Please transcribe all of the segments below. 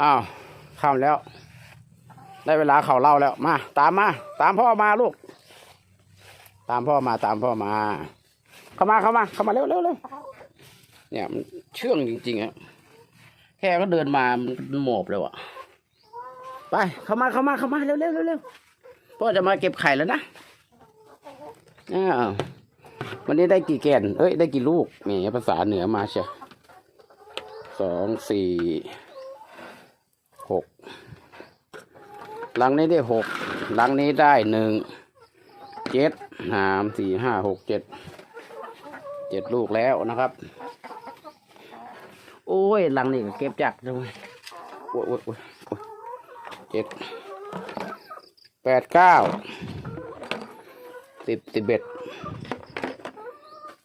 อ้าวข้ามแล้ว ได้เวลาเขาเล่าแล้วมา ตามมา ตามพ่อมาลูก ตามพ่อมาตามพ่อมา เข้ามาเข้ามาเข้ามาเร็วเร็วเร็วเนี่ยมันเชื่องจริงๆอะแค่ก็เดินมามันหมอบเลยว่ะไปเข้ามาเข้ามาเข้ามาเร็วเร็วเร็วเร็วพ่อจะมาเก็บไข่แล้วนะอ้าววันนี้ได้กี่แกนเอ้ยได้กี่ลูกนี่ภาษาเหนือมาเชียวสองสี่หก หลังนี้ได้หกหลังนี้ได้หนึ่งเจ็ดสามสี่ห้าหกเจ็ดเจ็ดลูกแล้วนะครับ โอ้ยหลังนี้ก็เก็บจักเลยโอ้ยโอ้ยโอ้ยโอ้ยเจ็ดแปดเก้าสิบสิบเอ็ด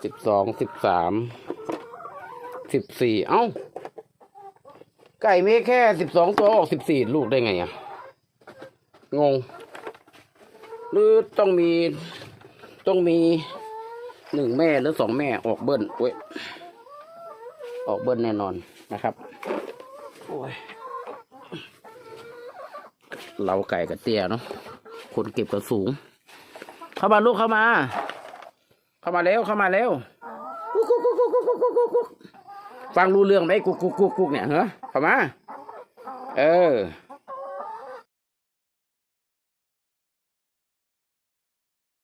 สิบสองสิบสามสิบสี่เอ้า ไก่มีแค่สิบสองตัวออกสิบสี่ลูกได้ไงอะ งง หรือต้องมีต้องมีหนึ่งแม่หรือสองแม่ออกเบิ้ลเว้ยออกเบิ้ลแน่นอนนะครับ โอ้ยเราไก่กับเตี้ยเนาะคนเก็บก็สูง เข้ามาลูกเข้ามา เข้ามาเร็วเข้ามาเร็วฟังรู้เรื่องไหมกุกกุกกุกุ๊กเนี่ยเหรอเข้ามา เออ